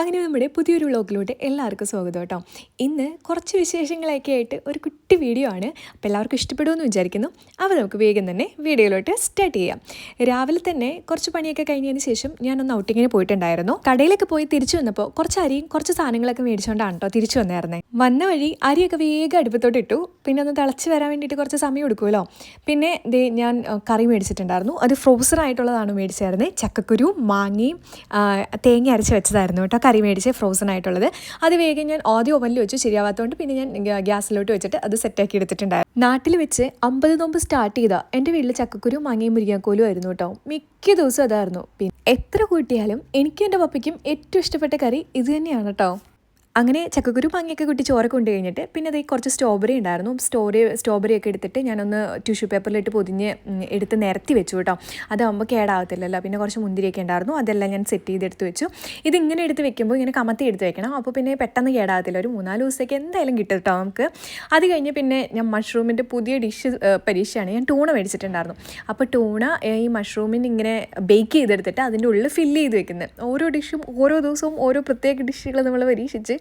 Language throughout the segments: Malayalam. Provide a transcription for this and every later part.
അങ്ങനെ നമ്മുടെ പുതിയൊരു വ്ളോഗിലോട്ട് എല്ലാവർക്കും സ്വാഗതം കേട്ടോ. ഇന്ന് കുറച്ച് വിശേഷങ്ങളൊക്കെ ആയിട്ട് ഒരു കുട്ടി വീഡിയോ ആണ്. അപ്പോൾ എല്ലാവർക്കും ഇഷ്ടപ്പെടുമെന്ന് വിചാരിക്കുന്നു. അപ്പോൾ നമുക്ക് വേഗം തന്നെ വീഡിയോയിലോട്ട് സ്റ്റാർട്ട് ചെയ്യാം. രാവിലെ തന്നെ കുറച്ച് പണിയൊക്കെ കഴിഞ്ഞതിന് ശേഷം ഞാനൊന്ന് ഔട്ടിങ്ങിന് പോയിട്ടുണ്ടായിരുന്നു. കടയിലൊക്കെ പോയി തിരിച്ചു വന്നപ്പോൾ കുറച്ച് അരിയും കുറച്ച് സാധനങ്ങളൊക്കെ മേടിച്ചുകൊണ്ടാണ് കേട്ടോ തിരിച്ചു വന്നായിരുന്നത് വന്ന വഴി അരിയൊക്കെ വേഗം അടുപ്പത്തോട്ട് ഇട്ടു. പിന്നെ ഒന്ന് തിളച്ച് വരാൻ വേണ്ടിയിട്ട് കുറച്ച് സമയം എടുക്കുമല്ലോ. പിന്നെ ദേ ഞാൻ കറി മേടിച്ചിട്ടുണ്ടായിരുന്നു. അത് ഫ്രോസറായിട്ടുള്ളതാണ് മേടിച്ചായിരുന്നത് ചക്കക്കുരു മാങ്ങയും തേങ്ങ അരച്ച് വെച്ചതായിരുന്നു കറി മേടിച്ച് ഫ്രോസൺ ആയിട്ടുള്ളത്. അത് വേഗം ഞാൻ ആദ്യം ഓവനിൽ വെച്ചു ശരിയാവാത്തതുകൊണ്ട് പിന്നെ ഞാൻ ഗ്യാസിലോട്ട് വെച്ചിട്ട് അത് സെറ്റാക്കി എടുത്തിട്ടുണ്ടായിരുന്നു. നാട്ടിൽ വെച്ച് അമ്പത് നോമ്പ് സ്റ്റാർട്ട് ചെയ്ത എന്റെ വീട്ടിൽ ചക്കക്കുരു മാങ്ങയും മുരിങ്ങാക്കോലും ആയിരുന്നു കേട്ടോ. മിക്ക ദിവസവും അതായിരുന്നു. പിന്നെ എത്ര കൂട്ടിയാലും എനിക്കും എന്റെ പപ്പയ്ക്കും ഏറ്റവും ഇഷ്ടപ്പെട്ട കറി ഇത് തന്നെയാണ് കേട്ടോ. അങ്ങനെ ചക്കക്കുരു മാങ്ങയൊക്കെ കുട്ടി ചോറ് കൊണ്ട് കഴിഞ്ഞിട്ട് പിന്നെ അതേ കുറച്ച് സ്ട്രോബെറി ഉണ്ടായിരുന്നു. സ്റ്റോറി സ്ട്രോബെറി ഒക്കെ എടുത്തിട്ട് ഞാനൊന്ന് ടിഷ്യൂ പേപ്പറിലിട്ട് പൊതിഞ്ഞ് എടുത്ത് നിരത്തി വെച്ചു കേട്ടോ. അതാകുമ്പോൾ കേടാവത്തില്ലല്ലോ. പിന്നെ കുറച്ച് മുന്തിരിയൊക്കെ ഉണ്ടായിരുന്നു. അതെല്ലാം ഞാൻ സെറ്റ് ചെയ്തെടുത്ത് വെച്ചു. ഇതിങ്ങനെ എടുത്ത് വെക്കുമ്പോൾ ഇങ്ങനെ കമത്തി എടുത്ത് വെക്കണം. അപ്പോൾ പിന്നെ പെട്ടെന്ന് കേടാവത്തില്ല. ഒരു മൂന്നാൽ ദിവസത്തേക്ക് എന്തായാലും കിട്ടും കേട്ടോ നമുക്ക്. അത് കഴിഞ്ഞ് പിന്നെ ഞാൻ മഷ്റൂമിന്റെ പുതിയ ഡിഷ് പരീക്ഷയാണ്. ഞാൻ ടൂണ മേടിച്ചിട്ടുണ്ടായിരുന്നു. അപ്പോൾ ടൂണ ഈ മഷ്റൂമിന് ഇങ്ങനെ ബേക്ക് ചെയ്തെടുത്തിട്ട് അതിന്റെ ഉള്ളിൽ ഫില്ല് ചെയ്ത് വെക്കുന്നത് ഓരോ ഡിഷും ഓരോ ദിവസവും ഓരോ പ്രത്യേക ഡിഷുകൾ നമ്മൾ പരീക്ഷിച്ച്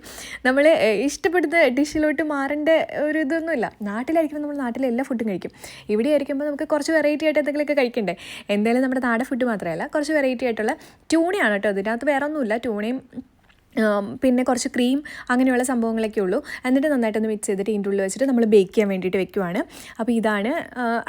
നമ്മൾ ഇഷ്ടപ്പെടുന്ന ഡിഷിലോട്ട് മാറേണ്ട ഒരു ഇതൊന്നുമില്ല. നാട്ടിലായിരിക്കുമ്പോൾ നമ്മൾ നാട്ടിലെ എല്ലാ ഫുഡും കഴിക്കും. ഇവിടെ ആയിരിക്കുമ്പോൾ നമുക്ക് കുറച്ച് വെറൈറ്റി ആയിട്ട് എന്തെങ്കിലുമൊക്കെ കഴിക്കണ്ടേ? എന്തായാലും നമ്മുടെ നാടൻ ഫുഡ് മാത്രമല്ല കുറച്ച് വെറൈറ്റി ആയിട്ടുള്ള ട്യൂണയാണ് കേട്ടോ. ഇതിനകത്ത് വേറെ ഒന്നുമില്ല ട്യൂണയും പിന്നെ കുറച്ച് ക്രീം അങ്ങനെയുള്ള സംഭവങ്ങളൊക്കെ ഉള്ളൂ. എന്നിട്ട് നന്നായിട്ടൊന്ന് മിക്സ് ചെയ്തിട്ട് ഇതിന്റെ ഉള്ളിൽ വെച്ചിട്ട് നമ്മൾ ബേക്ക് ചെയ്യാൻ വേണ്ടിയിട്ട് വെക്കുവാണ്. അപ്പോൾ ഇതാണ്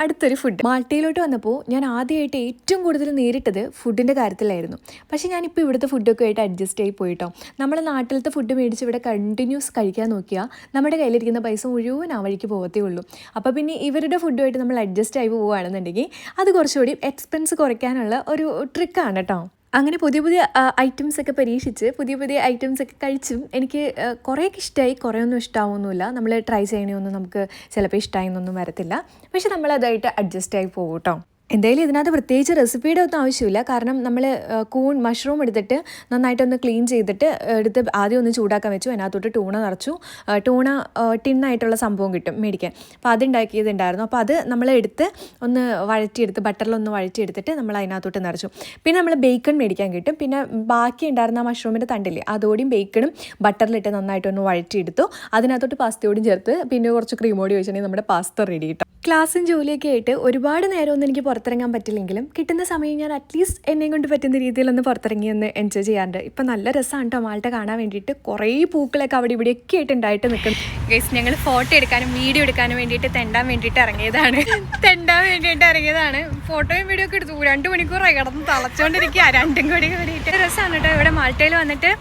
അടുത്തൊരു ഫുഡ് മാൾട്ടയിലോട്ട് വന്നപ്പോൾ ഞാൻ ആദ്യമായിട്ട് ഏറ്റവും കൂടുതൽ നേരിട്ടത് ഫുഡിന്റെ കാര്യത്തിലായിരുന്നു. പക്ഷേ ഞാനിപ്പോൾ ഇവിടുത്തെ ഫുഡൊക്കെ ആയിട്ട് അഡ്ജസ്റ്റ് ആയി പോയിട്ടോ. നമ്മൾ നാട്ടിലത്തെ ഫുഡ് മേടിച്ച് ഇവിടെ കണ്ടിന്യൂസ് കഴിക്കാൻ നോക്കിയാൽ നമ്മുടെ കയ്യിലിരിക്കുന്ന പൈസ മുഴുവൻ ആ വഴിക്ക് പോകത്തേ ഉള്ളൂ. അപ്പോൾ പിന്നെ ഇവരുടെ ഫുഡുമായിട്ട് നമ്മൾ അഡ്ജസ്റ്റ് ആയി പോവുകയാണെന്നുണ്ടെങ്കിൽ അത് കുറച്ചുകൂടി എക്സ്പെൻസ് കുറയ്ക്കാനുള്ള ഒരു ട്രിക്കാണ് കേട്ടോ അങ്ങനെ പുതിയ പുതിയ ഐറ്റംസ് ഒക്കെ പരീക്ഷിച്ച് പുതിയ പുതിയ ഐറ്റംസ് ഒക്കെ കഴിച്ചും എനിക്ക് കുറേയൊക്കെ ഇഷ്ടമായി കുറേയൊന്നും ഇഷ്ടമാവുന്നില്ല നമ്മൾ ട്രൈ ചെയ്യണമെന്നൊന്നും നമുക്ക് ചിലപ്പോൾ ഇഷ്ടമായെന്നൊന്നും വരത്തില്ല. പക്ഷെ നമ്മളതായിട്ട് അഡ്ജസ്റ്റ് ആയി പോകും കേട്ടോ എന്തായാലും ഇതിനകത്ത് പ്രത്യേകിച്ച് റെസിപ്പിയുടെ ഒന്നും ആവശ്യമില്ല. കാരണം നമ്മൾ കൂൺ മഷ്റൂം എടുത്തിട്ട് നന്നായിട്ടൊന്ന് ക്ലീൻ ചെയ്തിട്ട് എടുത്ത് ആദ്യം ഒന്ന് ചൂടാക്കാൻ വെച്ചു. അതിനകത്തോട്ട് ടൂണ നിറച്ചു. ടൂണ ടിന്നായിട്ടുള്ള സംഭവം കിട്ടും മേടിക്കാൻ. അപ്പോൾ അതുണ്ടാക്കിയതുണ്ടായിരുന്നു അപ്പോൾ അത് നമ്മൾ എടുത്ത് ഒന്ന് വഴറ്റിയെടുത്ത് ബട്ടറിലൊന്ന് വഴറ്റിയെടുത്തിട്ട് നമ്മൾ അതിനകത്തോട്ട് നിറച്ചു. പിന്നെ നമ്മൾ ബേക്കൺ മേടിക്കാൻ കിട്ടും. പിന്നെ ബാക്കി ഉണ്ടായിരുന്ന ആ മഷ്റൂമിന്റെ തണ്ടില്ലേ അതോടെയും ബേക്കണും ബട്ടറിലിട്ട് നന്നായിട്ടൊന്ന് വഴറ്റിയെടുത്തു. അതിനകത്തോട്ട് പാസ്തയോടും ചേർത്ത് പിന്നെ കുറച്ച് ക്രീമോടി വെച്ചിട്ടുണ്ടെങ്കിൽ നമ്മുടെ പാസ്ത റെഡി കിട്ടും. ക്ലാസ്സും ജോലിയൊക്കെ ആയിട്ട് ഒരുപാട് നേരമൊന്നും എനിക്ക് പുറത്തിറങ്ങാൻ പറ്റില്ലെങ്കിലും കിട്ടുന്ന സമയം ഞാൻ അറ്റ്ലീസ്റ്റ് എന്നെയും കൊണ്ട് പറ്റുന്ന രീതിയിലൊന്ന് പുറത്തിറങ്ങി ഒന്ന് എൻജോയ് ചെയ്യാറുണ്ട്. ഇപ്പം നല്ല രസമാണ് കേട്ടോ മാൾട്ട കാണാൻ വേണ്ടിയിട്ട്. കുറേ പൂക്കളൊക്കെ അവിടെ ഇവിടെയൊക്കെ ആയിട്ട് ഉണ്ടായിട്ട് നിൽക്കും ഗൈസ് ഞങ്ങൾ ഫോട്ടോ എടുക്കാനും വീഡിയോ എടുക്കാനും വേണ്ടിയിട്ട് തെണ്ടാൻ വേണ്ടിയിട്ട് ഇറങ്ങിയതാണ്. തെണ്ടാൻ വേണ്ടിയിട്ട് ഇറങ്ങിയതാണ്. ഫോട്ടോയും വീഡിയോ ഒക്കെ എടുത്തു. രണ്ട് മണിക്കൂറായി കിടന്ന് തളച്ചുകൊണ്ടിരിക്കുക രണ്ടും കൂടി കൂടിയിട്ട്. രസമാണ് കേട്ടോ ഇവിടെ മാൾട്ടയിൽ വന്നിട്ട്.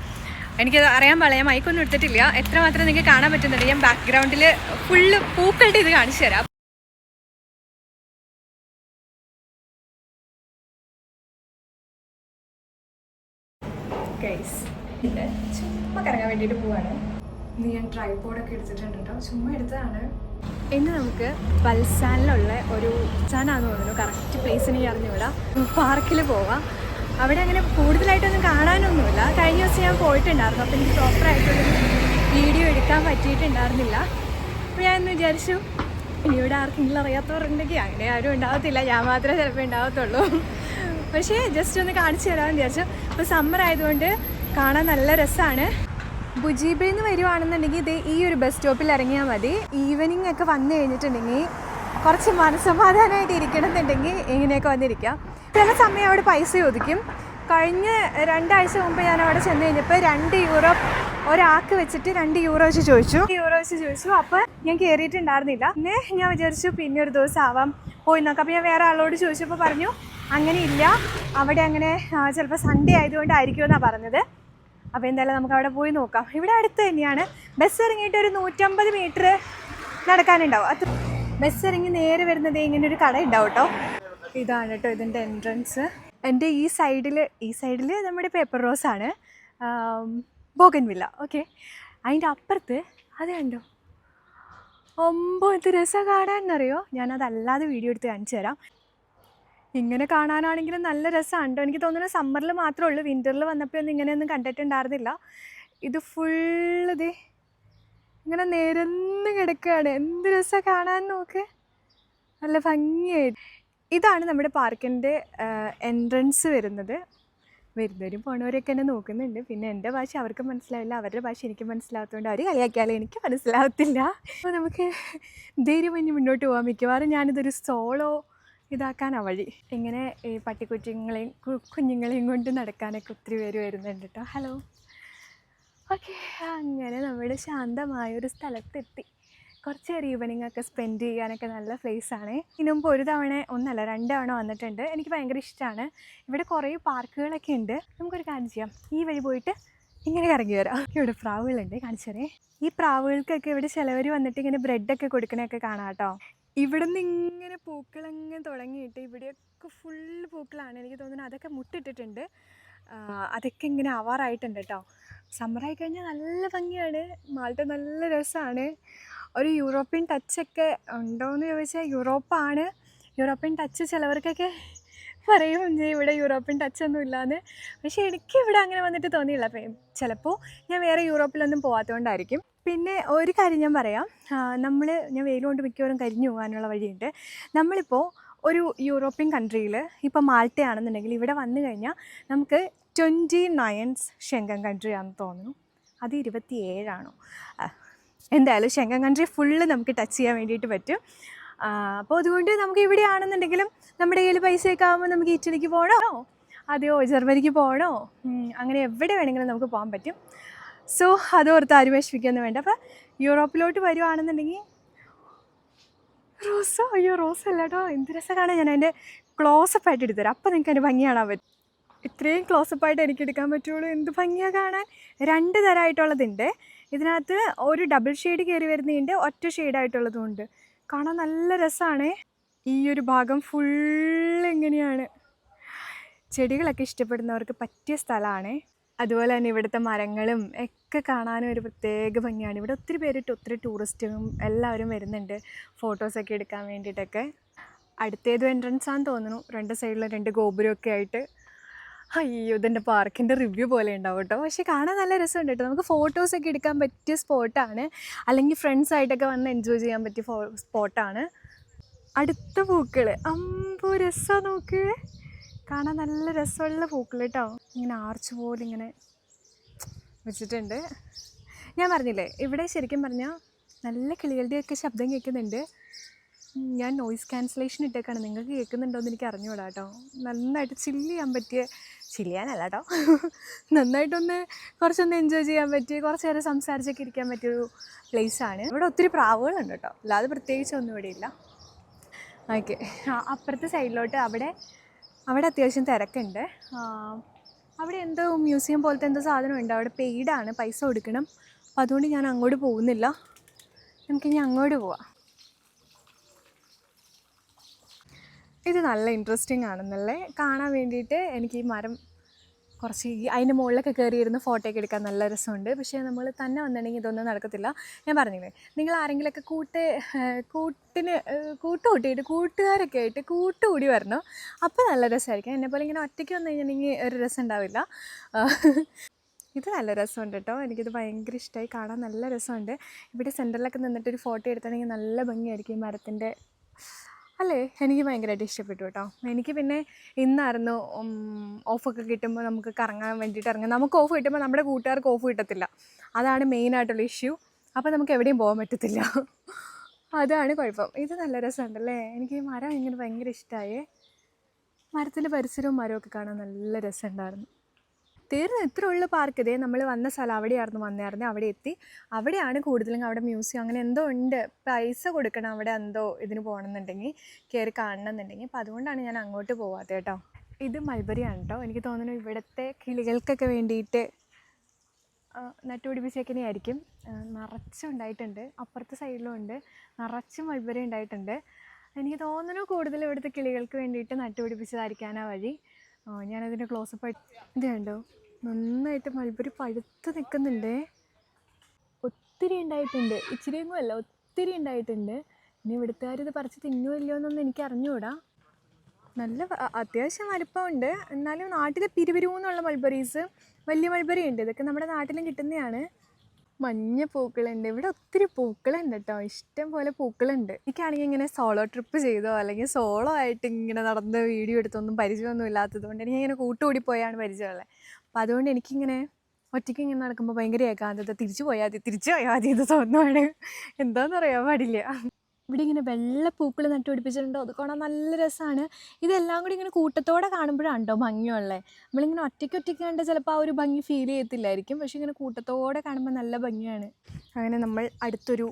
എനിക്കത് അറിയാൻ പാടില്ല. ഞാൻ മൈക്കൊന്നും എടുത്തിട്ടില്ല. എത്രമാത്രം നിങ്ങൾക്ക് കാണാൻ പറ്റുന്നുണ്ട്. ഞാൻ ബാക്ക്ഗ്രൗണ്ടിൽ ഫുള്ള് പൂക്കളുടെ ഇത് കാണിച്ചു തരാം. വേണ്ടിയിട്ട് പോവാണ്. ഇന്ന് ഞാൻ ട്രൈപോഡൊക്കെ എടുത്തിട്ടുണ്ട് കേട്ടോ ചുമ്മാ എടുത്തതാണ്. ഇനി നമുക്ക് പൽസാനിലുള്ള ഒരു സാനാന്ന് തോന്നുന്നു. കറക്റ്റ് പ്ലേസിന് ഞാൻ അറിഞ്ഞുകൂടാ. പാർക്കിൽ പോവാം. അവിടെ അങ്ങനെ കൂടുതലായിട്ടൊന്നും കാണാനൊന്നുമില്ല. കഴിഞ്ഞ ദിവസം ഞാൻ പോയിട്ടുണ്ടായിരുന്നു. അപ്പോൾ എനിക്ക് പ്രോപ്പറായിട്ടൊരു വീഡിയോ എടുക്കാൻ പറ്റിയിട്ടുണ്ടായിരുന്നില്ല. അപ്പോൾ ഞാൻ ഇന്ന് വിചാരിച്ചു ഇനി ഇവിടെ ആർക്കെങ്കിലും അറിയാത്തവരുണ്ടെങ്കിൽ അങ്ങനെ ആരും ഉണ്ടാവത്തില്ല. ഞാൻ മാത്രമേ ചിലപ്പോൾ ഉണ്ടാവത്തുള്ളൂ. പക്ഷേ ജസ്റ്റ് ഒന്ന് കാണിച്ചു തരാമെന്ന് വിചാരിച്ചു. ഇപ്പോൾ സമ്മർ ആയതുകൊണ്ട് കാണാൻ നല്ല രസമാണ് ബുജീബയിൽ നിന്ന് വരുവാണെന്നുണ്ടെങ്കിൽ ഇത് ഈ ഒരു ബസ് സ്റ്റോപ്പിൽ ഇറങ്ങിയാൽ മതി. ഈവനിങ് ഒക്കെ വന്നു കഴിഞ്ഞിട്ടുണ്ടെങ്കിൽ കുറച്ച് മനസ്സമാധാനമായിട്ട് ഇരിക്കണമെന്നുണ്ടെങ്കിൽ ഇങ്ങനെയൊക്കെ വന്നിരിക്കാം. ചില സമയം അവിടെ പൈസ ചോദിക്കും കഴിഞ്ഞ രണ്ടാഴ്ച മുമ്പ് ഞാൻ അവിടെ ചെന്ന് കഴിഞ്ഞപ്പോൾ രണ്ട് യൂറോ ഒരാൾക്ക് വെച്ചിട്ട് രണ്ട് യൂറോ വെച്ച് ചോദിച്ചു. യൂറോ വെച്ച് ചോദിച്ചു. അപ്പോൾ ഞാൻ കയറിയിട്ടുണ്ടായിരുന്നില്ല പിന്നെ ഞാൻ വിചാരിച്ചു പിന്നെ ഒരു ദിവസം ആവാം. പോയി നോക്കാം. അപ്പോൾ ഞാൻ വേറെ ആളോട് ചോദിച്ചപ്പോൾ പറഞ്ഞു അങ്ങനെ ഇല്ല. അവിടെ അങ്ങനെ ചിലപ്പോൾ സൺഡേ ആയതുകൊണ്ടായിരിക്കുമെന്നാണ് പറഞ്ഞത്. അപ്പോൾ എന്തായാലും നമുക്ക് അവിടെ പോയി നോക്കാം. ഇവിടെ അടുത്ത് തന്നെയാണ് ബസ് ഇറങ്ങിയിട്ട് ഒരു നൂറ്റമ്പത് മീറ്റർ നടക്കാനുണ്ടാവും. അത് ബസ് ഇറങ്ങി നേരെ വരുന്നത് ഇങ്ങനെ ഒരു കട ഉണ്ടാവും കേട്ടോ. ഇതാണ് കേട്ടോ ഇതിന്റെ എൻട്രൻസ് എന്റെ ഈ സൈഡിൽ ഈ സൈഡിൽ നമ്മുടെ പേപ്പർ റോസ് ആണ്. ബോഗൻ വില്ല ഓക്കെ അതിന്റെ അപ്പുറത്ത് അത് കണ്ടോ? ഒമ്പത് രസം കാണാനെന്നറിയോ ഞാനതല്ലാതെ വീഡിയോ എടുത്ത് കാണിച്ചു തരാം. ഇങ്ങനെ കാണാനാണെങ്കിലും നല്ല രസമാണ് കേട്ടോ എനിക്ക് തോന്നുന്നത് സമ്മറിൽ മാത്രമേ ഉള്ളൂ. വിന്ററിൽ വന്നപ്പോൾ ഒന്നും ഇങ്ങനെയൊന്നും കണ്ടിട്ടുണ്ടായിരുന്നില്ല. ഇത് ഫുള്ള് ദേ ഇങ്ങനെ നേരന്ന് കിടക്കുകയാണ്. എന്ത് രസമാണ് കാണാൻ നോക്ക്. നല്ല ഭംഗിയായിട്ട്. ഇതാണ് നമ്മുടെ പാർക്കിന്റെ എൻട്രൻസ് വരുന്നത്. വരുന്നവരും പോണവരൊക്കെ എന്നെ നോക്കുന്നുണ്ട്. പിന്നെ എന്റെ ഭാഷ അവർക്ക് മനസ്സിലാവില്ല. അവരുടെ ഭാഷ എനിക്ക് മനസ്സിലാത്തതുകൊണ്ട് അവർ കളിയാക്കിയാലും എനിക്ക് മനസ്സിലാവത്തില്ല. അപ്പോൾ നമുക്ക് ധൈര്യം മുന്നോട്ട് പോകാം മിക്കവാറും ഞാനിതൊരു സോളോ ഇതാക്കാനാണ് വഴി. ഇങ്ങനെ ഈ പട്ടിക്കുറ്റിങ്ങളെയും കുഞ്ഞുങ്ങളെയും കൊണ്ട് നടക്കാനൊക്കെ ഒത്തിരി പേര് വരുന്നുണ്ട് കേട്ടോ ഹലോ. ഓക്കെ അങ്ങനെ നമ്മുടെ ശാന്തമായൊരു സ്ഥലത്തെത്തി. കുറച്ച് നേരം ഈവനിങ് ഒക്കെ സ്പെൻഡ് ചെയ്യാനൊക്കെ നല്ല പ്ലേസ് ആണ് ഇതിനു മുമ്പ് ഒരു തവണ ഒന്നല്ല രണ്ട് തവണ വന്നിട്ടുണ്ട്. എനിക്ക് ഭയങ്കര ഇഷ്ടമാണ് ഇവിടെ കുറേ പാർക്കുകളൊക്കെ ഉണ്ട്. നമുക്കൊരു കാര്യം ചെയ്യാം. ഈ വഴി പോയിട്ട് ഇങ്ങനെ ഇറങ്ങി വരാം. ഇവിടെ പ്രാവുകളുണ്ട് കാണിച്ചു തരേ ഈ പ്രാവുകൾക്കൊക്കെ ഇവിടെ ചിലവർ വന്നിട്ട് ഇങ്ങനെ ബ്രെഡൊക്കെ കൊടുക്കണൊക്കെ കാണാം കേട്ടോ ഇവിടെ നിന്ന് ഇങ്ങനെ പൂക്കളങ്ങ് തുടങ്ങിയിട്ട് ഇവിടെയൊക്കെ ഫുള്ള് പൂക്കളാണ്. എനിക്ക് തോന്നുന്നത് അതൊക്കെ മുട്ടിട്ടിട്ടുണ്ട്. അതൊക്കെ ഇങ്ങനെ ആവാറായിട്ടുണ്ട് കേട്ടോ സമ്മറായി കഴിഞ്ഞാൽ നല്ല ഭംഗിയാണ്. മാൾട്ട നല്ല രസമാണ് ഒരു യൂറോപ്യൻ ടച്ചൊക്കെ ഉണ്ടോയെന്ന് ചോദിച്ചാൽ യൂറോപ്പാണ്. യൂറോപ്യൻ ടച്ച് ചിലവർക്കൊക്കെ പറയും "ഇഞ്ഞ് ഇവിടെ യൂറോപ്യൻ ടച്ച് ഒന്നും ഇല്ലാന്ന്. പക്ഷേ എനിക്ക് ഇവിടെ അങ്ങനെ വന്നിട്ട് തോന്നിയില്ല. ചിലപ്പോൾ ഞാൻ വേറെ യൂറോപ്പിലൊന്നും പോകാത്തതുകൊണ്ടായിരിക്കും പിന്നെ ഒരു കാര്യം ഞാൻ പറയാം. നമ്മൾ ഞാൻ വെയിൽ കൊണ്ട് മിക്കവാറും കരിഞ്ഞു പോകാനുള്ള വഴിയുണ്ട്. നമ്മളിപ്പോൾ ഒരു യൂറോപ്യൻ കൺട്രിയിൽ ഇപ്പോൾ മാൾട്ടയാണെന്നുണ്ടെങ്കിൽ ഇവിടെ വന്നു കഴിഞ്ഞാൽ നമുക്ക് ട്വന്റി നയൻസ് ഷെങ്കൻ കൺട്രി ആണെന്ന് തോന്നുന്നു. അത് ഇരുപത്തി ഏഴാണോ എന്തായാലും ഷെങ്കൻ കൺട്രി ഫുള്ള് നമുക്ക് ടച്ച് ചെയ്യാൻ വേണ്ടിയിട്ട് പറ്റും. അപ്പോൾ അതുകൊണ്ട് നമുക്ക് ഇവിടെ ആണെന്നുണ്ടെങ്കിലും നമ്മുടെ കയ്യിൽ പൈസയൊക്കെ ആകുമ്പോൾ നമുക്ക് ഇറ്റലിക്ക് പോകണോ അതെയോ ജർമ്മനിക്ക് പോകണോ അങ്ങനെ എവിടെ വേണമെങ്കിലും നമുക്ക് പോകാൻ പറ്റും. സോ അതോർത്ത് ആരും വിഷമിക്കൊന്നും വേണ്ട. അപ്പോൾ യൂറോപ്പിലോട്ട് വരുവാണെന്നുണ്ടെങ്കിൽ റോസോ? അയ്യോ റോസ് അല്ല കേട്ടോ. എന്ത് രസമാണ് ഞാൻ അതിന്റെ ക്ലോസപ്പ് ആയിട്ട് എടുത്തുതരാം അപ്പോൾ നിങ്ങൾക്ക് അതിന്റെ ഭംഗി കാണാൻ പറ്റും. ഇത്രയും ക്ലോസപ്പായിട്ട് എനിക്ക് എടുക്കാൻ പറ്റുള്ളൂ. എന്ത് ഭംഗിയാണ് കാണാൻ? രണ്ട് തരമായിട്ടുള്ളതുണ്ട് ഇതിനകത്ത് ഒരു ഡബിൾ ഷെയ്ഡ് കയറി വരുന്നതുണ്ട് ഒറ്റ ഷെയ്ഡായിട്ടുള്ളതും ഉണ്ട് കാണാൻ നല്ല രസമാണ് ഈ ഒരു ഭാഗം ഫുൾ എങ്ങനെയാണ് ചെടികളൊക്കെ ഇഷ്ടപ്പെടുന്നവർക്ക് പറ്റിയ സ്ഥലമാണ് അതുപോലെ തന്നെ ഇവിടുത്തെ മരങ്ങളും ഒക്കെ കാണാനും ഒരു പ്രത്യേക ഭംഗിയാണ്. ഇവിടെ ഒത്തിരി പേരിട്ട് ഒത്തിരി ടൂറിസ്റ്റും എല്ലാവരും വരുന്നുണ്ട് ഫോട്ടോസൊക്കെ എടുക്കാൻ വേണ്ടിയിട്ടൊക്കെ. അടുത്തേതും എൻട്രൻസ് ആണെന്ന് തോന്നുന്നു. രണ്ട് സൈഡിലും രണ്ട് ഗോപുരമൊക്കെ ആയിട്ട്. അയ്യോ ഇതിന്റെ പാർക്കിന്റെ റിവ്യൂ പോലെ ഉണ്ടാവും കേട്ടോ പക്ഷേ കാണാൻ നല്ല രസമുണ്ട് കേട്ടോ നമുക്ക് ഫോട്ടോസൊക്കെ എടുക്കാൻ പറ്റിയ സ്പോട്ടാണ് അല്ലെങ്കിൽ ഫ്രണ്ട്സായിട്ടൊക്കെ വന്ന് എൻജോയ് ചെയ്യാൻ പറ്റിയ ഫോ സ്പോട്ടാണ് അടുത്ത പൂക്കൾ അമ്പോ രസമാണ് നോക്ക്. കാണാൻ നല്ല രസമുള്ള പൂക്കൾ കേട്ടോ ഇങ്ങനെ ആർച്ച് പോലെ ഇങ്ങനെ വെച്ചിട്ടുണ്ട്. ഞാൻ പറഞ്ഞില്ലേ ഇവിടെ ശരിക്കും പറഞ്ഞാൽ നല്ല കിളികളുടെയൊക്കെ ശബ്ദം കേൾക്കുന്നുണ്ട്. ഞാൻ നോയിസ് ക്യാൻസലേഷൻ ഇട്ടേക്കാണ്. നിങ്ങൾക്ക് കേൾക്കുന്നുണ്ടോ എന്ന് എനിക്ക് അറിഞ്ഞുകൂടാ കേട്ടോ നന്നായിട്ട് ചില്ല് ചെയ്യാൻ പറ്റിയ ചില്ല് ചെയ്യാനല്ല കേട്ടോ നന്നായിട്ടൊന്ന് കുറച്ചൊന്ന് എൻജോയ് ചെയ്യാൻ പറ്റിയ കുറച്ച് നേരം സംസാരിച്ചൊക്കെ ഇരിക്കാൻ പറ്റിയൊരു പ്ലേസാണ് ഇവിടെ ഒത്തിരി പ്രാവുകളുണ്ട് കേട്ടോ അല്ലാതെ പ്രത്യേകിച്ച് ഒന്നും ഇവിടെ ഇല്ല. ഓക്കെ അപ്പുറത്തെ സൈഡിലോട്ട് അവിടെ അവിടെ അത്യാവശ്യം തിരക്കുണ്ട്. അവിടെ എന്തോ മ്യൂസിയം പോലത്തെ എന്തോ സാധനം ഉണ്ട് അവിടെ പെയ്ഡാണ് പൈസ കൊടുക്കണം. അപ്പോൾ അതുകൊണ്ട് ഞാൻ അങ്ങോട്ട് പോകുന്നില്ല. നമുക്കിനി അങ്ങോട്ട് പോവാം. ഇത് നല്ല ഇൻട്രസ്റ്റിംഗ് ആണെന്നല്ലേ? കാണാൻ വേണ്ടിയിട്ട് എനിക്ക് ഈ മരം കുറച്ച് അതിന്റെ മുകളിലൊക്കെ കയറിയിരുന്ന് ഫോട്ടോ ഒക്കെ എടുക്കാൻ നല്ല രസമുണ്ട്. പക്ഷേ നമ്മൾ തന്നെ വന്നിട്ടുണ്ടെങ്കിൽ ഇതൊന്നും നടക്കത്തില്ല. ഞാൻ പറഞ്ഞില്ലേ നിങ്ങൾ ആരെങ്കിലുമൊക്കെ കൂട്ട് കൂട്ടിന് കൂട്ടുകൂട്ടിയിട്ട് കൂട്ടുകാരൊക്കെ ആയിട്ട് കൂട്ടുകൂടി വരണം. അപ്പോൾ നല്ല രസമായിരിക്കും. എന്നെപ്പോലെ ഇങ്ങനെ ഒറ്റയ്ക്ക് വന്നു കഴിഞ്ഞിട്ടുണ്ടെങ്കിൽ ഒരു രസം ഉണ്ടാവില്ല. ഇത് നല്ല രസമുണ്ട് കേട്ടോ. എനിക്കിത് ഭയങ്കര ഇഷ്ടമായി. കാണാൻ നല്ല രസമുണ്ട്. ഇവിടെ സെന്ററിലൊക്കെ നിന്നിട്ട് ഒരു ഫോട്ടോ എടുത്തിട്ടുണ്ടെങ്കിൽ നല്ല ഭംഗിയായിരിക്കും ഈ മരത്തിന്റെ. അല്ലേ? എനിക്ക് ഭയങ്കരമായിട്ട് ഇഷ്ടപ്പെട്ടു കേട്ടോ. എനിക്ക് പിന്നെ ഇന്നായിരുന്നു ഓഫൊക്കെ കിട്ടുമ്പോൾ നമുക്ക് കറങ്ങാൻ വേണ്ടിയിട്ട് ഇറങ്ങാം. നമുക്ക് ഓഫ് കിട്ടുമ്പോൾ നമ്മുടെ കൂട്ടുകാർക്ക് ഓഫ് കിട്ടത്തില്ല. അതാണ് മെയിനായിട്ടുള്ള ഇഷ്യൂ അപ്പോൾ നമുക്ക് എവിടെയും പോകാൻ പറ്റത്തില്ല. അതാണ് കുഴപ്പം. ഇത് നല്ല രസമുണ്ടല്ലേ? എനിക്ക് മരം ഇങ്ങനെ ഭയങ്കര ഇഷ്ടമായേ മരത്തിന്റെ പരിസരവും മരമൊക്കെ കാണാൻ നല്ല രസമുണ്ടായിരുന്നു. തീർന്നു. ഇത്ര ഉള്ള പാർക്ക് ഇതേ നമ്മൾ വന്ന സ്ഥലം അവിടെയായിരുന്നു വന്നായിരുന്നു അവിടെ എത്തി. അവിടെയാണ് കൂടുതലും അവിടെ മ്യൂസിയം അങ്ങനെ എന്തോ ഉണ്ട്. പൈസ കൊടുക്കണം അവിടെ എന്തോ ഇതിന് പോകണമെന്നുണ്ടെങ്കിൽ കയറി കാണണമെന്നുണ്ടെങ്കിൽ അപ്പോൾ അതുകൊണ്ടാണ് ഞാൻ അങ്ങോട്ട് പോവാത്തത് കേട്ടോ ഇത് മൽബരിയാണ് കേട്ടോ എനിക്ക് തോന്നുന്നു ഇവിടുത്തെ കിളികൾക്കൊക്കെ വേണ്ടിയിട്ട് നട്ടുപിടിപ്പിച്ചേക്കനെ ആയിരിക്കും. നിറച്ചുണ്ടായിട്ടുണ്ട് അപ്പുറത്തെ സൈഡിലും ഉണ്ട്. നിറച്ചും മൽബറി ഉണ്ടായിട്ടുണ്ട്. എനിക്ക് തോന്നുന്നു കൂടുതൽ ഇവിടുത്തെ കിളികൾക്ക് വേണ്ടിയിട്ട് നട്ടുപിടിപ്പിച്ചതായിരിക്കാനാ വഴി. ഞാനതിന്റെ ക്ലോസപ്പ് ഇത് കണ്ടോ നന്നായിട്ട് മൾബറി പഴുത്ത് നിൽക്കുന്നുണ്ടേ. ഒത്തിരി ഉണ്ടായിട്ടുണ്ട്. ഇച്ചിരിയൊന്നും അല്ല ഒത്തിരി ഉണ്ടായിട്ടുണ്ട്. ഇനി ഇവിടുത്തുകാർ ഇത് പറിച്ച് ഇല്ലയോ എന്നൊന്നും എനിക്ക് അറിഞ്ഞുകൂടാ. നല്ല അത്യാവശ്യം വലിപ്പമുണ്ട്. എന്നാലും നാട്ടിലെ പിരിപിരിവെന്നുള്ള മൾബറീസ് വലിയ മൾബറി ഉണ്ട് ഇതൊക്കെ നമ്മുടെ നാട്ടിലും കിട്ടുന്നതാണ്. മഞ്ഞ പൂക്കളുണ്ട്. ഇവിടെ ഒത്തിരി പൂക്കളുണ്ട് കേട്ടോ. ഇഷ്ടം പോലെ പൂക്കളുണ്ട്. എനിക്കാണെങ്കിൽ ഇങ്ങനെ സോളോ ട്രിപ്പ് ചെയ്തോ അല്ലെങ്കിൽ സോളോ ആയിട്ട് ഇങ്ങനെ നടന്ന് വീഡിയോ എടുത്തൊന്നും പരിചയമൊന്നും ഇല്ലാത്തത് കൊണ്ട് എനിക്ക് ഇങ്ങനെ കൂട്ടുകൂടി പോയാണ് പരിചയമുള്ളത്. അപ്പം അതുകൊണ്ട് എനിക്കിങ്ങനെ ഒറ്റയ്ക്ക് ഇങ്ങനെ നടക്കുമ്പോൾ ഭയങ്കര ഏകാന്തത. തിരിച്ചു പോയാൽ മതി തിരിച്ചു പോയാൽ മതി എന്ന് തോന്നുവാണ്. എന്താണെന്ന് അറിയാൻ പാടില്ല. ഇവിടെ ഇങ്ങനെ വെള്ള പൂക്കൾ നട്ടുപിടിപ്പിച്ചിട്ടുണ്ടോ? അത് കാണാൻ നല്ല രസമാണ് ഇതെല്ലാം കൂടി ഇങ്ങനെ കൂട്ടത്തോടെ കാണുമ്പോഴാണ് കേട്ടോ ഭംഗിയുള്ളത് നമ്മളിങ്ങനെ ഒറ്റയ്ക്ക് ഒറ്റയ്ക്ക് കണ്ട് ചിലപ്പോൾ ആ ഒരു ഭംഗി ഫീൽ ചെയ്യത്തില്ലായിരിക്കും. പക്ഷെ ഇങ്ങനെ കൂട്ടത്തോടെ കാണുമ്പോൾ നല്ല ഭംഗിയാണ്. അങ്ങനെ നമ്മൾ അടുത്തൊരു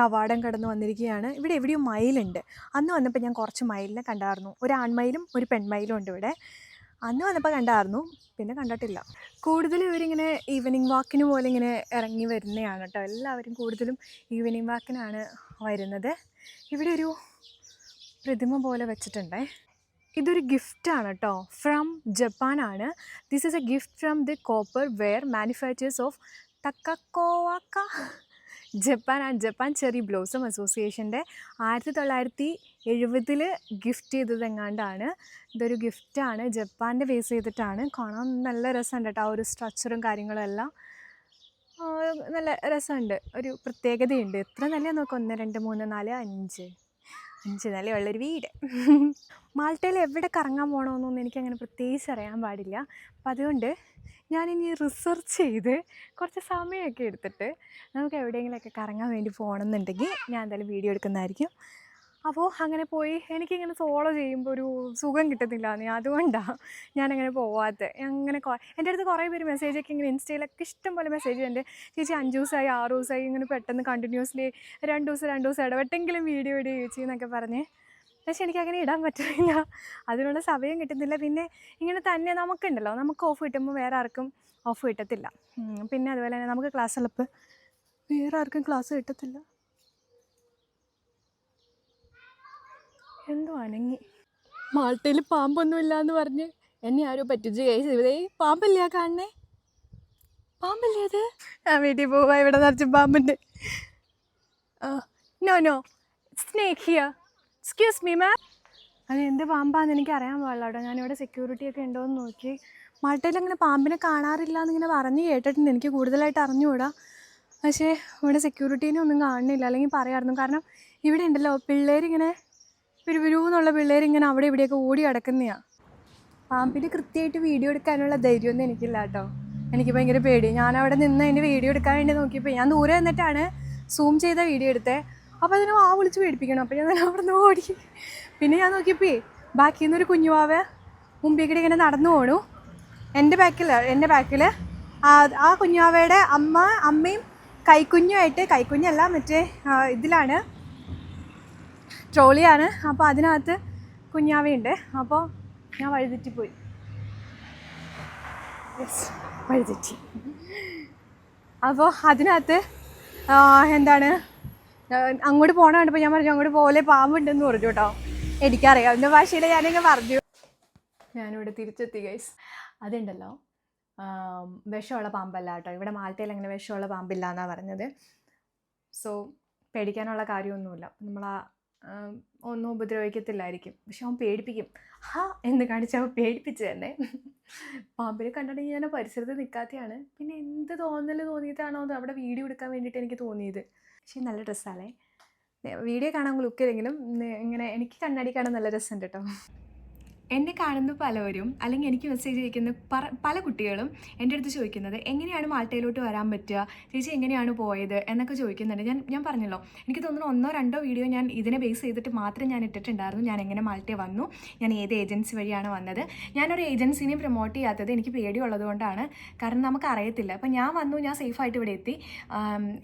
കവാടം കടന്ന് വന്നിരിക്കുകയാണ്. ഇവിടെ എവിടെയോ മയിലുണ്ട്. അന്ന് വന്നപ്പോൾ ഞാൻ കുറച്ച് മയിലിനെ കണ്ടായിരുന്നു. ഒരു ആൺമയിലും ഒരു പെൺമയിലും ഉണ്ട് ഇവിടെ. അന്ന് വന്നപ്പോൾ കണ്ടായിരുന്നു പിന്നെ കണ്ടിട്ടില്ല. കൂടുതലും ഇവരിങ്ങനെ ഈവനിങ് വാക്കിന് പോലെ ഇങ്ങനെ ഇറങ്ങി വരുന്നതാണ് കേട്ടോ. എല്ലാവരും കൂടുതലും ഈവനിങ് വാക്കിനാണ് വരുന്നത്. ഇവിടെ ഒരു പ്രതിമ പോലെ വെച്ചിട്ടുണ്ടേ. ഇതൊരു ഗിഫ്റ്റാണ് കേട്ടോ. From ജപ്പാനാണ് this is a gift from the copper ware manufacturers of Takaoka Japan and Japan cherry blossom അസോസിയേഷന്റെ ആയിരത്തി തൊള്ളായിരത്തി എഴുപതിൽ ഗിഫ്റ്റ് ചെയ്തതെങ്ങാണ്ടാണ്. ഇതൊരു ഗിഫ്റ്റാണ്. ജപ്പാന്റെ ബേസ് ചെയ്തിട്ടാണ്. കാണാൻ നല്ല രസമുണ്ട് കേട്ടോ. ആ ഒരു സ്ട്രക്ചറും കാര്യങ്ങളും എല്ലാം നല്ല രസമുണ്ട്. ഒരു പ്രത്യേകതയുണ്ട്. എത്ര നല്ല? നോക്കാം ഒന്ന് രണ്ട് മൂന്ന് നാല് അഞ്ച്. അഞ്ച് നിലയുള്ളൊരു വീട്. മാൾട്ടയിൽ എവിടെ കറങ്ങാൻ പോകണമെന്നൊന്നും എനിക്കങ്ങനെ പ്രത്യേകിച്ച് അറിയാൻ പാടില്ല. അപ്പം അതുകൊണ്ട് ഞാനിനി റിസർച്ച് ചെയ്ത് കുറച്ച് സമയമൊക്കെ എടുത്തിട്ട് നമുക്ക് എവിടെയെങ്കിലുമൊക്കെ കറങ്ങാൻ വേണ്ടി പോകണമെന്നുണ്ടെങ്കിൽ ഞാൻ എന്തായാലും വീഡിയോ എടുക്കുന്നതായിരിക്കും. അപ്പോൾ അങ്ങനെ പോയി എനിക്കിങ്ങനെ സോളോ ചെയ്യുമ്പോൾ ഒരു സുഖം കിട്ടുന്നില്ല നീ അതുകൊണ്ടാണ് ഞാനങ്ങനെ പോവാത്തത് അങ്ങനെ എന്റെ അടുത്ത് കുറേ പേര് മെസ്സേജൊക്കെ ഇങ്ങനെ ഇൻസ്റ്റയിലൊക്കെ ഇഷ്ടം പോലെ മെസ്സേജ് ഉണ്ട്. ചേച്ചി അഞ്ച് ദിവസമായി ആറ് ദിവസമായി ഇങ്ങനെ പെട്ടെന്ന് കണ്ടിന്യൂസ്ലി രണ്ട് ദിവസം രണ്ട് ദിവസം ഇടപെട്ടെങ്കിലും വീഡിയോ ഇടുക ചേച്ചി എന്നൊക്കെ പറഞ്ഞ്. പക്ഷെ എനിക്കങ്ങനെ ഇടാൻ പറ്റുന്നില്ല. അതിനുള്ള സമയം കിട്ടുന്നില്ല. പിന്നെ ഇങ്ങനെ തന്നെ നമുക്കുണ്ടല്ലോ. നമുക്ക് ഓഫ് കിട്ടുമ്പോൾ വേറെ ആർക്കും ഓഫ് കിട്ടത്തില്ല. പിന്നെ അതുപോലെ തന്നെ നമുക്ക് ക്ലാസ് ഉള്ളപ്പോൾ വേറെ ആർക്കും ക്ലാസ് കിട്ടത്തില്ല. എന്തോ അനങ്ങി. മാൾട്ടയിൽ പാമ്പൊന്നുമില്ല എന്ന് പറഞ്ഞ് എന്നെ ആരോ പറ്റിച്ച് കേസ് ഇവിടെ പാമ്പല്ലേ കാണണേ പാമ്പല്ലേ അത്? ആ വീട്ടിൽ പോവാ ഇവിടെ നിറച്ച് പാമ്പുണ്ട്. No no snake here excuse me ma'am അത് എന്ത് പാമ്പാന്ന് എനിക്ക് അറിയാൻ പാടില്ല കേട്ടോ. ഞാനിവിടെ സെക്യൂരിറ്റി ഒക്കെ ഉണ്ടോ എന്ന് നോക്കി. മാൾട്ടയിൽ അങ്ങനെ പാമ്പിനെ കാണാറില്ല എന്നിങ്ങനെ പറഞ്ഞ് കേട്ടിട്ടുണ്ട്. എനിക്ക് കൂടുതലായിട്ട് അറിഞ്ഞുകൂടാ. പക്ഷേ ഇവിടെ സെക്യൂരിറ്റീനെ ഒന്നും കാണുന്നില്ല. അല്ലെങ്കിൽ പറയാമായിരുന്നു കാരണം ഇവിടെ ഉണ്ടല്ലോ പിള്ളേരിങ്ങനെ പിരുവിരൂന്നുള്ള പിള്ളേരിങ്ങനെ അവിടെ ഇവിടെയൊക്കെ ഓടി അടക്കുന്നതാണ് പാമ്പിന് കൃത്യമായിട്ട് വീഡിയോ എടുക്കാനുള്ള ധൈര്യമൊന്നും എനിക്കില്ല കേട്ടോ. എനിക്ക് ഭയങ്കര പേടി. ഞാൻ അവിടെ നിന്ന് അതിന്റെ വീഡിയോ എടുക്കാൻ വേണ്ടി നോക്കിയപ്പോൾ ഞാൻ ദൂരെ നിന്നിട്ടാണ് സൂം ചെയ്ത വീഡിയോ എടുത്തത് അപ്പോൾ അതിനെ ആ വിളിച്ച് പേടിപ്പിക്കണം. അപ്പോൾ ഞാൻ അവിടെ നിന്ന് ഓടി. പിന്നെ ഞാൻ നോക്കിയപ്പോൾ ബാക്കിൽ നിന്നൊരു കുഞ്ഞുവാവ് മുമ്പിൽ ഇങ്ങനെ നടന്നു പോണു. എന്റെ ബാക്കിൽ എന്റെ ബാക്കിൽ ആ കുഞ്ഞുവാവയുടെ അമ്മ അമ്മയും കൈക്കുഞ്ഞുമായിട്ട് കൈക്കുഞ്ഞല്ല മറ്റേ ഇതിലാണ് ട്രോളിയാണ്. അപ്പോൾ അതിനകത്ത് കുഞ്ഞാവയുണ്ട്. അപ്പോൾ ഞാൻ വഴിതെറ്റിപ്പോയി പോയി. വഴിതെറ്റി. അപ്പോൾ അതിനകത്ത് എന്താണ് അങ്ങോട്ട് പോകണ കണ്ടപ്പോൾ ഞാൻ പറഞ്ഞു അങ്ങോട്ട് പോലെ പാമ്പുണ്ടെന്ന് പറഞ്ഞു കേട്ടോ എനിക്കറിയാം. എന്റെ ഭാഷയിൽ ഞാനിങ്ങനെ പറഞ്ഞു. ഞാനിവിടെ തിരിച്ചെത്തി ഗൈസ് അതുണ്ടല്ലോ വിഷമുള്ള പാമ്പല്ല കേട്ടോ ഇവിടെ മാൾട്ടയിൽ അങ്ങനെ വിഷമുള്ള പാമ്പില്ല എന്നാണ് പറഞ്ഞത്. സോ പേടിക്കാനുള്ള കാര്യമൊന്നുമില്ല. നമ്മൾ ആം, ഒന്നും ഉപദ്രവിക്കത്തില്ലായിരിക്കും. പക്ഷെ അവൻ പേടിപ്പിക്കും. ഹാ എന്ന് കാണിച്ച് അവൻ പേടിപ്പിച്ച് തന്നെ. പാമ്പിനെ കണ്ടിട്ടുണ്ടെങ്കിൽ ഞാൻ പരിസരത്ത് നിൽക്കാത്തതാണ് പിന്നെ എന്ത് തോന്നൽ തോന്നിയിട്ടാണോ അത് അവിടെ വീഡിയോ എടുക്കാൻ വേണ്ടിയിട്ട് എനിക്ക് തോന്നിയത്. പക്ഷേ നല്ല ഡ്രസ്സാണേ വീഡിയോ കാണാൻ ലുക്കില്ലെങ്കിലും ഇങ്ങനെ എനിക്ക് കണ്ണാടി കാണാൻ നല്ല രസമുണ്ട് കേട്ടോ. എന്നെ കാണുന്ന പലവരും അല്ലെങ്കിൽ എനിക്ക് മെസ്സേജ് അയക്കുന്ന പല- കുട്ടികളും എന്റെ അടുത്ത് ചോദിക്കുന്നത് എങ്ങനെയാണ് മാൾട്ടയിലോട്ട് വരാൻ പറ്റുക? ചേച്ചി എങ്ങനെയാണ് പോയത്? എന്നൊക്കെ ചോദിക്കുന്നുണ്ട്. ഞാൻ ഞാൻ പറഞ്ഞല്ലോ എനിക്ക് തോന്നുന്നു ഒന്നോ രണ്ടോ വീഡിയോ ഞാൻ ഇതിനെ ബേസ് ചെയ്തിട്ട് മാത്രം ഞാൻ ഇട്ടിട്ടുണ്ടായിരുന്നു. ഞാൻ എങ്ങനെ മാൾട്ടയിൽ വന്നു? ഞാൻ ഏത് ഏജൻസി വഴിയാണ് വന്നത്? ഞാനൊരു ഏജൻസിനെയും പ്രൊമോട്ട് ചെയ്യാത്തത് എനിക്ക് പേടിയുള്ളത് കൊണ്ടാണ്. കാരണം നമുക്ക് അറിയത്തില്ല അപ്പോൾ ഞാൻ വന്നു ഞാൻ സേഫായിട്ട് ഇവിടെ എത്തി.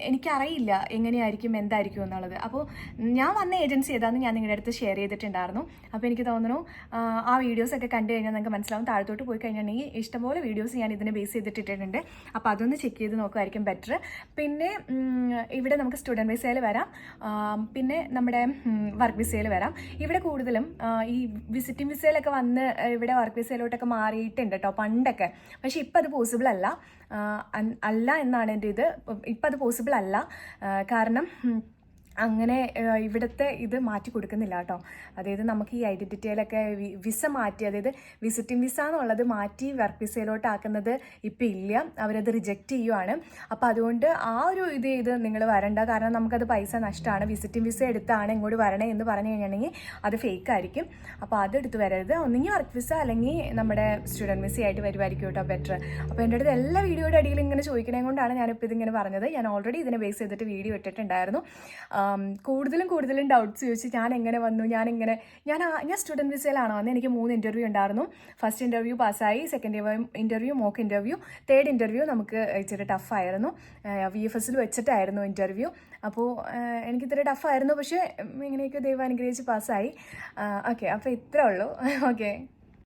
എനിക്കറിയില്ല എങ്ങനെയായിരിക്കും എന്തായിരിക്കും എന്നുള്ളത്. അപ്പോൾ ഞാൻ വന്ന ഏജൻസി ഏതാണെന്ന് ഞാൻ നിങ്ങളുടെ അടുത്ത് ഷെയർ ചെയ്തിട്ടുണ്ടായിരുന്നു. അപ്പോൾ എനിക്ക് തോന്നുന്നു ആ, ആ വീഡിയോസ് ഒക്കെ കണ്ടു കഴിഞ്ഞാൽ നിങ്ങൾക്ക് മനസ്സിലാവും. താഴത്തോട്ട് പോയി കഴിഞ്ഞിട്ടുണ്ടെങ്കിൽ ഇഷ്ടംപോലെ വീഡിയോസ് ഞാൻ ഇതിനെ ബേസ് ചെയ്തിട്ടിട്ടുണ്ട്. അപ്പോൾ അതൊന്ന് ചെക്ക് ചെയ്ത് നോക്കുമായിരിക്കും ബെറ്റർ പിന്നെ ഇവിടെ നമുക്ക് സ്റ്റുഡന്റ് വിസയിൽ വരാം. പിന്നെ നമ്മുടെ വർക്ക് വിസയിൽ വരാം. ഇവിടെ കൂടുതലും ഈ വിസിറ്റിംഗ് വിസയിലൊക്കെ വന്ന് ഇവിടെ വർക്ക് വിസയിലോട്ടൊക്കെ മാറിയിട്ടുണ്ട് കേട്ടോ പണ്ടൊക്കെ. പക്ഷേ ഇപ്പം അത് പോസിബിൾ അല്ല. അല്ല എന്നാണ് എന്റെ ഇത്. ഇപ്പം അത് പോസിബിൾ അല്ല. കാരണം അങ്ങനെ ഇവിടുത്തെ ഇത് മാറ്റി കൊടുക്കുന്നില്ല കേട്ടോ. അതായത് നമുക്ക് ഈ ഐഡന്റിറ്റിയിലൊക്കെ വിസ മാറ്റി അതായത് വിസിറ്റിംഗ് വിസ എന്നുള്ളത് മാറ്റി വർക്ക് വിസയിലോട്ട് ആക്കുന്നത് ഇപ്പം ഇല്ല. അവരത് റിജക്റ്റ് ചെയ്യുവാണ്. അപ്പോൾ അതുകൊണ്ട് ആ ഒരു ഇത് ഇത് നിങ്ങൾ വരണ്ട. കാരണം നമുക്കത് പൈസ നഷ്ടമാണ്. വിസിറ്റിംഗ് വിസ എടുത്താണ് ഇങ്ങോട്ട് വരണേ എന്ന് പറഞ്ഞു കഴിഞ്ഞിട്ടുണ്ടെങ്കിൽ അത് ഫേക്ക് ആയിരിക്കും. അപ്പോൾ അതെടുത്ത് വരരുത്. ഒന്നെങ്കിൽ വർക്ക് വിസ അല്ലെങ്കിൽ നമ്മുടെ സ്റ്റുഡന്റ് വിസ ആയിട്ട് വരുമായിരിക്കും കേട്ടോ ബെറ്റർ അപ്പോൾ എന്റെ അടുത്ത് എല്ലാ വീഡിയോയുടെ അടിയിൽ ഇങ്ങനെ ചോദിക്കണേ കൊണ്ടാണ് ഞാനിപ്പോൾ ഇതിങ്ങനെ പറഞ്ഞത്. ഞാൻ ഓൾറെഡി ഇതിനെ ബേസ് ചെയ്തിട്ട് വീഡിയോ ഇട്ടിട്ടുണ്ടായിരുന്നു. കൂടുതലും കൂടുതലും ഡൗട്ട്സ് ചോദിച്ച് ഞാൻ എങ്ങനെ വന്നു ഞാൻ എങ്ങനെ ഞാൻ ഞാൻ സ്റ്റുഡന്റ് വിസയിലാണോ വന്നത് എനിക്ക് മൂന്ന് ഇന്റർവ്യൂ ഉണ്ടായിരുന്നു. ഫസ്റ്റ് ഇന്റർവ്യൂ പാസ്സായി second interview mock interview third interview നമുക്ക് ഇച്ചിരി ടഫായിരുന്നു വി എഫ് എസിൽ വെച്ചിട്ടായിരുന്നു ഇന്റർവ്യൂ അപ്പോൾ എനിക്ക് ഇത്ര ടഫായിരുന്നു പക്ഷേ ഇങ്ങനെയൊക്കെ ദൈവം അനുഗ്രഹിച്ച് പാസ്സായി. ഓക്കെ അപ്പോൾ ഇത്രേ ഉള്ളൂ. ഓക്കെ